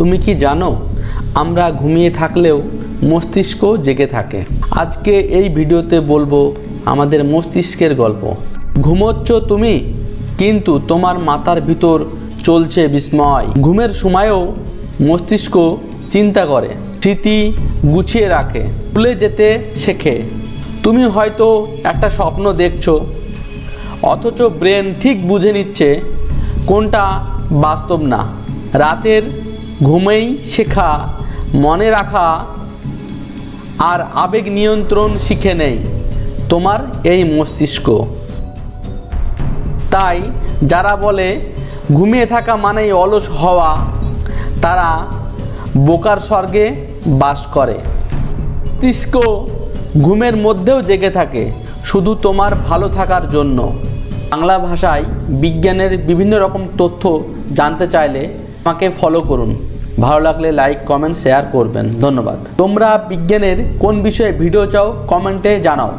তুমি কি জানো, আমরা ঘুমিয়ে থাকলেও মস্তিষ্ক জেগে থাকে। আজকে এই ভিডিওতে বলব আমাদের মস্তিষ্কের গল্প। ঘুমোচ্ছ তুমি, কিন্তু তোমার মাথার ভিতর চলছে বিস্ময়। ঘুমের সময়ও মস্তিষ্ক চিন্তা করে, স্মৃতি গুছিয়ে রাখে, ভুলে যেতে শেখে। তুমি হয়তো একটা স্বপ্ন দেখছ, অথচ ব্রেন ঠিক বুঝে নিচ্ছে কোনটা বাস্তব না। রাতের ঘুমেই শেখা, মনে রাখা আর আবেগ নিয়ন্ত্রণ শিখে নেই তোমার এই মস্তিষ্ক। তাই যারা বলে ঘুমিয়ে থাকা মানেই অলস হওয়া, তারা বোকার স্বর্গে বাস করে। মস্তিষ্ক ঘুমের মধ্যেও জেগে থাকে, শুধু তোমার ভালো থাকার জন্য। বাংলা ভাষায় বিজ্ঞানের বিভিন্ন রকম তথ্য জানতে চাইলে আমাকে ফলো করুন। ভালো লাগলে লাইক কমেন্ট শেয়ার করবেন। ধন্যবাদ। তোমরা বিজ্ঞানের কোন বিষয়ে ভিডিও চাও কমেন্টে জানাও।